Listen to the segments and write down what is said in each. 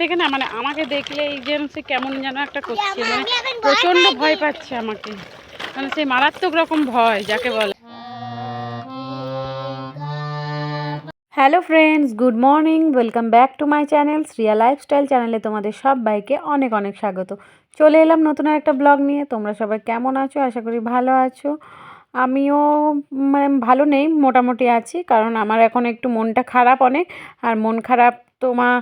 থেকে না মানে আমাকে দেখলে এই যেন সে কেমন যেন একটা করছে মানে প্রচণ্ড ভয় পাচ্ছে আমাকে। মানে সেই মারাত্মক রকম ভয় যাকে বলে। Hello friends good morning welcome back to my channel Shriya lifestyle চ্যানেলে তোমাদের সবাইকে অনেক অনেক স্বাগত। চলে এলাম নতুন আর একটা ব্লগ নিয়ে তোমরা সবাই কেমন আছো? আশা করি ভালো আছো। আমিও মানে ভালো নেই মোটামুটি আছি কারণ আমার এখন একটু মনটা খারাপ অনেক আর মন খারাপ তোমার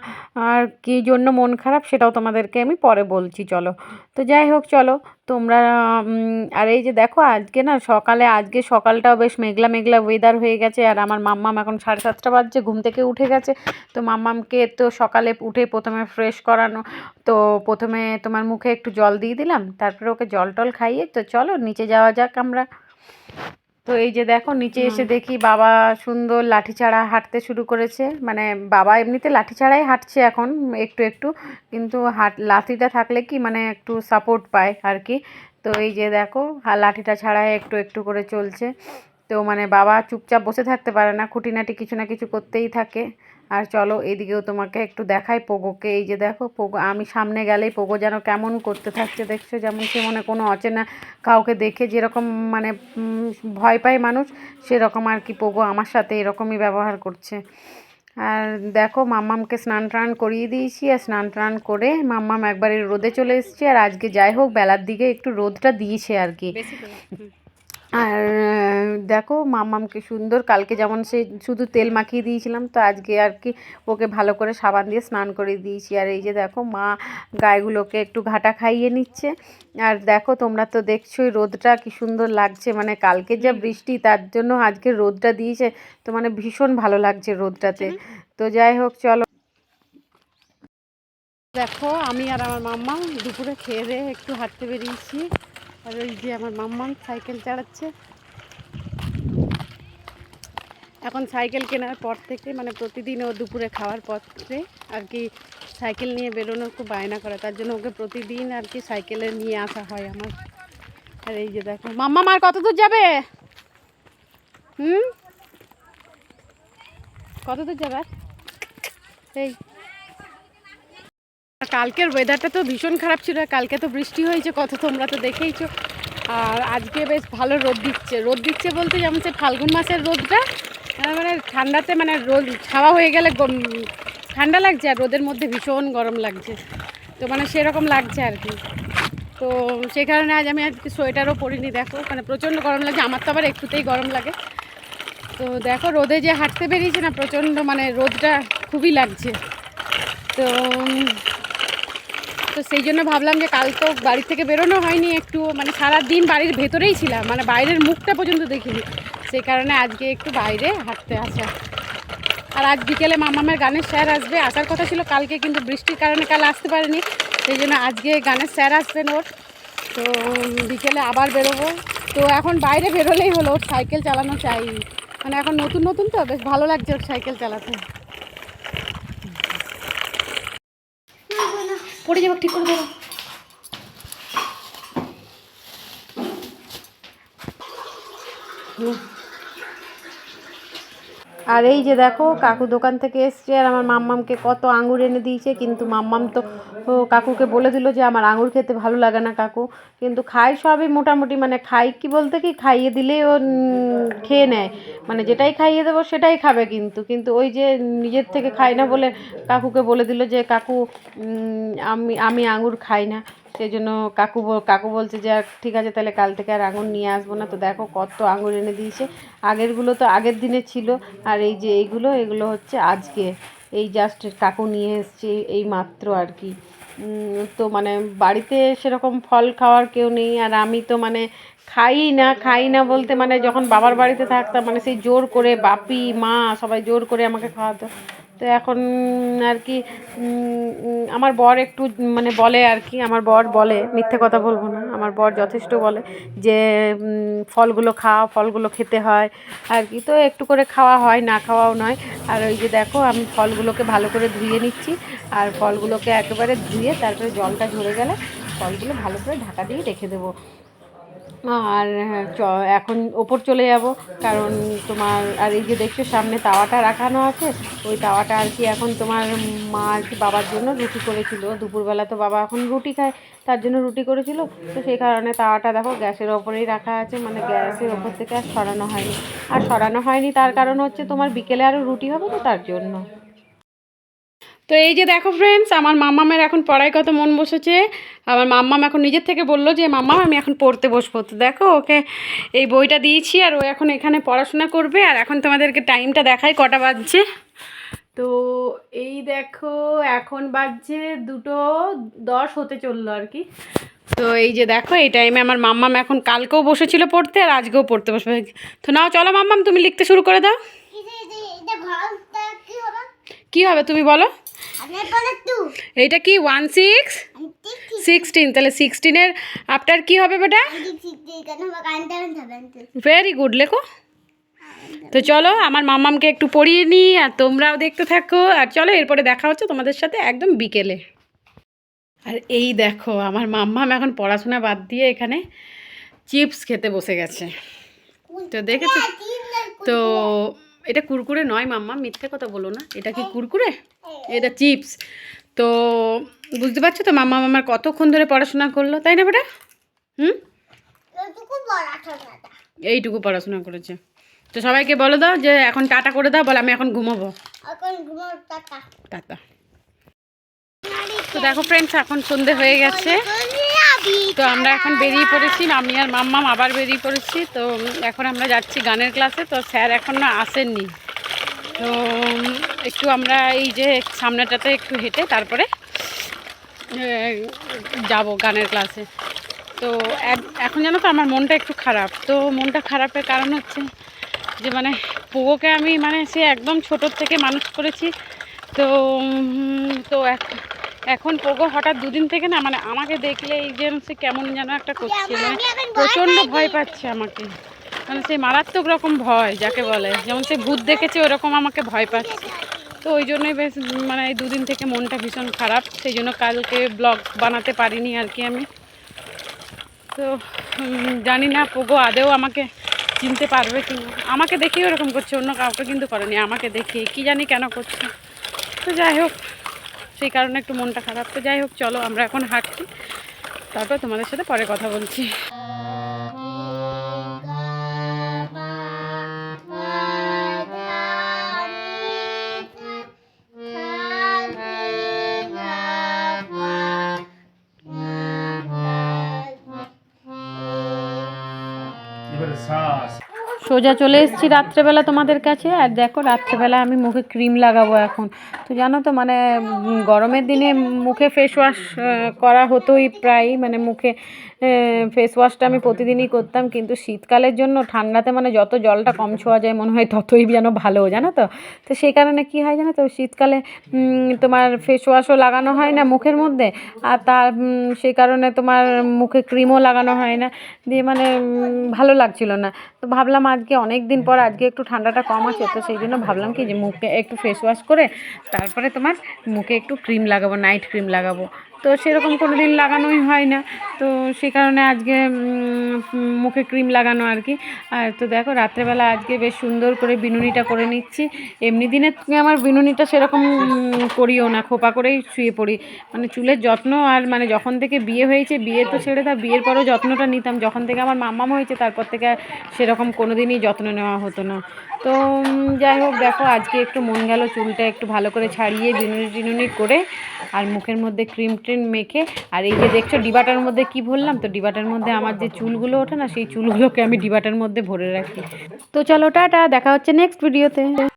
আর কী জন্য মন খারাপ সেটাও তোমাদেরকে আমি পরে বলছি, চলো। তো যাই হোক, চলো। তোমরা আর এই যে দেখো, আজকে না সকালে, আজকে সকালটাও বেশ মেঘলা মেঘলা ওয়েদার হয়ে গেছে, আর আমার মাম্মাম এখন সাড়ে সাতটা বাজছে, ঘুম থেকে উঠে গেছে। তো মাম্মামকে তো সকালে উঠে প্রথমে ফ্রেশ করানো, তো প্রথমে তোমার মুখে একটু জল দিয়ে দিলাম, তারপরে ওকে জল টল খাইয়ে, তো চলো, নিচে যাওয়া যাক আমরা। তো এই যে দেখো নিচে এসে দেখি বাবা সুন্দর লাঠি ছাড়া হাঁটতে শুরু করেছে। মানে বাবা এমনিতে লাঠি ছাড়াই হাঁটছে এখন একটু একটু কিন্তু হাট লাঠিটা থাকলে কি মানে একটু সাপোর্ট পায় আর কি। তো এই যে দেখো লাঠিটা ছাড়াই একটু একটু করে চলছে। তো মানে বাবা চুপচাপ বসে থাকতে পারে না, খুঁটিনাটি কিছু না কিছু করতেই থাকে। আর চলো এদিকেও তোমাকে একটু দেখাই পোগোকে। এই যে দেখো পোগো, আমি সামনে গেলেই পোগো যেন কেমন করতে থাকছে, দেখছ? যেমন সে মনে কোনো অচেনা কাউকে দেখে যেরকম মানে ভয় পায় মানুষ, সেরকম আর কি পোগো আমার সাথে এরকমই ব্যবহার করছে। আর দেখো মাম্মামকে স্নান টান করিয়ে দিয়েছি, আর স্নান টান করে মাম্মাম একবারে রোদে চলে এসেছে। আর আজকে যাই হোক, বেলার দিকে একটু রোদটা দিয়েছে আর কি। আর দেখো মামামকে সুন্দর কালকে যেমন সে শুধু তেল মাখিয়ে দিয়েছিলাম তো আজকে আর কি ওকে ভালো করে সাবান দিয়ে স্নান করে দিয়েছি। আর এই যে দেখো মা গায়েগুলোকে একটু ঘাটা খাইয়ে নিচ্ছে। আর দেখো তোমরা তো দেখছোই রোদটা কি সুন্দর লাগছে মানে কালকে যা বৃষ্টি তার জন্য আজকে রোদটা দিয়েছে তো মানে ভীষণ ভালো লাগছে রোদটাতে। তো যাই হোক চলো। দেখো আমি আর আমার মাম্মা দুপুরে খেয়ে দিয়ে একটু হাঁটতে বেরিয়েছি। আর ওই যে আমার মাম্মা সাইকেল চালাচ্ছে। এখন সাইকেল কেনার পর থেকে মানে প্রতিদিন ও দুপুরে খাওয়ার পরে আর কি সাইকেল নিয়ে বেরোনো খুব বায়না করে। তার জন্য ওকে প্রতিদিন আর কি সাইকেলে নিয়ে আসা হয় আমার। আর এই যে দেখো মাম্মা মার কত দূর যাবে? হুম? কত দূর যাবে? এই কালকের ওয়েদারটা তো ভীষণ খারাপ ছিল, কালকে তো বৃষ্টি হয়েছে, কত তোমরা তো দেখেইছো। আর আজকে বেশ ভালো রোদ দিচ্ছে। রোদ দিচ্ছে বলতে যেমন সে ফাল্গুন মাসের রোদটা মানে ঠান্ডাতে মানে রোদ ছাওয়া হয়ে গেলে ঠান্ডা লাগছে আর রোদের মধ্যে ভীষণ গরম লাগছে। তো মানে সেরকম লাগছে আর কি। তো সেই কারণে আজ আমি আজকে সোয়েটারও পরিনি, দেখো। মানে প্রচণ্ড গরম লাগছে, আমার তো আবার একটুতেই গরম লাগে। তো দেখো রোদে যে হাঁটতে বেরিয়েছে না, প্রচণ্ড মানে রোদটা খুবই লাগছে। তো তো সেই জন্য ভাবলাম যে কাল তো বাড়ি থেকে বেরোনো হয়নি একটু মানে সারা দিন বাড়ির ভেতরেই ছিলাম মানে বাইরের মুখটা পর্যন্ত দেখিনি। সেই কারণে আজকে একটু বাইরে হাঁটতে আসা। আর আজ বিকেলে মামামের গানের স্যার আসবে, আসার কথা ছিল কালকে, কিন্তু বৃষ্টির কারণে কাল আসতে পারেনি। সেই জন্য আজকে গানের স্যার আসবেন ওর। তো বিকেলে আবার বেরোবো। তো এখন বাইরে বেরোলেই হলো, ওর সাইকেল চালানো চাই। মানে এখন নতুন নতুন তো, বেশ ভালো লাগছে ওর সাইকেল চালাতে। পড়ে যাব ঠিক করে ধরো আর এই যে দেখো, কাকু দোকান থেকে এসছে আর আমার মাম্মামকে কত আঙুর এনে দিয়েছে। কিন্তু মাম্মাম তো কাকুকে বলে দিল যে আমার আঙুর খেতে ভালো লাগে না কাকু। কিন্তু খায় সবই মোটামুটি মানে খাই কি বলতে কি, খাইয়ে দিলেই ও খেয়ে নেয়। মানে যেটাই খাইয়ে দেবো সেটাই খাবে কিন্তু। কিন্তু ওই যে নিজের থেকে খায় না বলে কাকুকে বলে দিল যে, কাকু আমি আমি আঙুর খাই না। সেই জন্য কাকু কাকু বলছে যে ঠিক আছে, তাহলে কাল থেকে আর আঙুর নিয়ে আসব না। তো দেখো কত আঙুর এনে দিয়েছে। আগেরগুলো তো আগের দিনে ছিল। আর এই যে এইগুলো, এগুলো হচ্ছে আজকে। এই জাস্ট কাকু নিয়ে এসছে এই মাত্র আর কি। তো মানে বাড়িতে সেরকম ফল খাওয়ার কেউ নেই। আর আমি তো মানে খাই না খাই না বলতে মানে যখন বাবার বাড়িতে থাকতাম মানে সেই জোর করে বাপি, মা সবাই জোর করে আমাকে খাওয়াতো। তো এখন আর কি আমার বর একটু মানে বলে আর কি আমার বর বলে, মিথ্যে কথা বলব না, আমার বর যথেষ্ট বলে যে ফলগুলো খাওয়া ফলগুলো খেতে হয় আর কি তো একটু করে খাওয়া হয়, না খাওয়াও নয়। আর ওই যে দেখো, আমি ফলগুলোকে ভালো করে ধুয়ে নিচ্ছি। আর ফলগুলোকে একেবারে ধুয়ে তারপরে জলটা ঝরে গেলে ফলগুলো ভালো করে ঢাকা দিয়ে রেখে দেবো। আর হ্যাঁ, এখন ওপর চলে যাব কারণ তোমার আর এই যে দেখছ সামনে তাওয়াটা রাখানো আছে ওই তাওয়াটা আর কি এখন তোমার মা আর কি বাবার জন্য রুটি করেছিল। দুপুরবেলা তো বাবা এখন রুটি খায় তার জন্য রুটি করেছিল। তো সেই কারণে তাওয়াটা দেখো গ্যাসের ওপরেই রাখা আছে মানে গ্যাসের ওপর থেকে আর সরানো হয়নি। আর সরানো হয়নি তার কারণ হচ্ছে তোমার বিকেলে আরও রুটি হবে তো তার জন্য। তো এই যে দেখো ফ্রেন্ডস আমার মাম্মামের এখন পড়ায় কত মন বসেছে। আমার মাম্মাম এখন নিজের থেকে বলল যে মাম্মাম আমি এখন পড়তে বসবো। তো দেখো ওকে এই বইটা দিয়েছি আর ও এখন এখানে পড়াশোনা করবে। আর এখন তোমাদেরকে টাইমটা দেখাই কটা বাজছে। তো এই দেখো এখন বাজছে দুটো দশ হতে চলল আর কি। তো এই যে দেখো এই টাইমে আমার মাম্মাম এখন কালকেও বসেছিল পড়তে আর আজকেও পড়তে বসবে। তো নাও চলো মাম্মাম তুমি লিখতে শুরু করে দাও। কি হবে তুমি বলো? এইটা কি? ওয়ান সিক্স সিক্সটিন তাহলে সিক্সটিনের আফটার কি হবে বেটা? ভেরি গুড লেখো। তো চলো আমার মামামকে একটু পড়িয়ে নিই আর তোমরাও দেখতে থাকো। আর চলো এরপরে দেখা হচ্ছে তোমাদের সাথে একদম বিকেলে। আর এই দেখো আমার মাম্মাম এখন পড়াশোনা বাদ দিয়ে এখানে চিপস খেতে বসে গেছে। তো দেখেছ? তো এটা কুরকুরে নয় মাম্মা মিথ্যে কথা বলো না। এটা কি কুরকুরে? এটা চিপস। তো বুঝতে পারছ তো মাম্মা মামার কতক্ষণ ধরে পড়াশোনা করল তাই না বেটা? হুম? এইটুকু পড়াশোনা করেছে। তো সবাইকে বলে দাও যে এখন টাটা করে দাও বলে আমি এখন ঘুমাবো। এখন টাটা। তো দেখো ফ্রেন্ডস এখন সন্ধে হয়ে গেছে। তো আমরা এখন বেরিয়ে পড়েছি, আমি আর মাম্মাম আবার বেরিয়ে পড়েছি। তো এখন আমরা যাচ্ছি গানের ক্লাসে তো স্যার এখনও আসেননি। তো একটু আমরা এই যে সামনেটাতে একটু হেঁটে তারপরে যাব গানের ক্লাসে তো এখন জানো তো আমার মনটা একটু খারাপ। তো মনটা খারাপের কারণ হচ্ছে যে মানে পোগোকে আমি মানে সে একদম ছোটোর থেকে মানুষ করেছি। তো তো এখন পোগো হঠাৎ দুদিন থেকে না মানে আমাকে দেখলে এই যেন সে কেমন যেন একটা করছে মানে প্রচণ্ড ভয় পাচ্ছে আমাকে। মানে সে মারাত্মক রকম ভয় যাকে বলে। যেমন সে ভূত দেখেছে ওরকম আমাকে ভয় পাচ্ছে। তো ওই জন্যই বেশ মানে এই দুদিন থেকে মনটা ভীষণ খারাপ। সেই জন্য কালকে ব্লগ বানাতে পারিনি আর কি আমি। তো জানি না পোগো আদেও আমাকে চিনতে পারবে কি না। আমাকে দেখেই ওরকম করছে অন্য কাউকে কিন্তু করেনি আমাকে দেখে কি জানি কেন করছে। তো যাই হোক সেই কারণে একটু মনটা খারাপ। তো যাই হোক চলো আমরা এখন হাঁটছি। তারপর তোমাদের সাথে পরে কথা বলছি। সোজা চলে এসেছি রাত্রেবেলা তোমাদের কাছে। আর দেখো রাত্রেবেলা আমি মুখে ক্রিম লাগাবো এখন। তো জানো তো মানে গরমের দিনে মুখে ফেস ওয়াশ করা হতোই প্রায় মানে মুখে ফেস ওয়াশটা আমি প্রতিদিনই করতাম, কিন্তু শীতকালের জন্য ঠান্ডাতে মানে যত জলটা কম ছোঁয়া যায় মনে হয় ততই যেন ভালো, জানো তো। তো সেই কারণে কি হয় জানো তো, শীতকালে তোমার ফেস ওয়াশও লাগানো হয় না মুখের মধ্যে, আর তার সেই কারণে তোমার মুখে ক্রিমও লাগানো হয় না। দিয়ে মানে ভালো লাগছিল না। তো ভাবলাম আজকে অনেক দিন পর, আজকে একটু ঠান্ডাটা কম আছে, তো সেই জন্য ভাবলাম কি যে মুখে একটু ফেস ওয়াশ করে তারপরে তোমার মুখে একটু ক্রিম লাগাবো নাইট ক্রিম লাগাবো। তো সেরকম কোনো দিন লাগানোই হয় না তো সেই কারণে আজকে মুখে ক্রিম লাগানো আর কি। আর তো দেখো, রাত্রেবেলা আজকে বেশ সুন্দর করে বিনুনিটা করে নিচ্ছি। এমনি দিনে আমার বিনুনিটা সেরকম করিও না, খোপা করেই শুয়ে পড়ি। মানে চুলের যত্ন আর মানে যখন থেকে বিয়ে হয়েছে, বিয়ে তো ছেড়ে তা বিয়ের পরেও যত্নটা নিতাম। যখন থেকে আমার মাম্মাম হয়েছে, তারপর থেকে সেরকম কোনো দিনই যত্ন নেওয়া হতো না। তো যাই হোক, দেখো, আজকে একটু মন গেল চুলটা একটু ভালো করে ছাড়িয়ে বিনুনি টিনুনি করে, আর মুখের মধ্যে ক্রিম ট্রিম মেখে, আর এই যে দেখছ ডিবাটার মধ্যে কি ভরলাম? তো ডিবাটার মধ্যে আমার যে চুলগুলো ওঠে না, সেই চুলগুলোকে আমি ডিবাটার মধ্যে ভরে রাখি। তো চলো, টাটা, দেখা হচ্ছে নেক্সট ভিডিওতে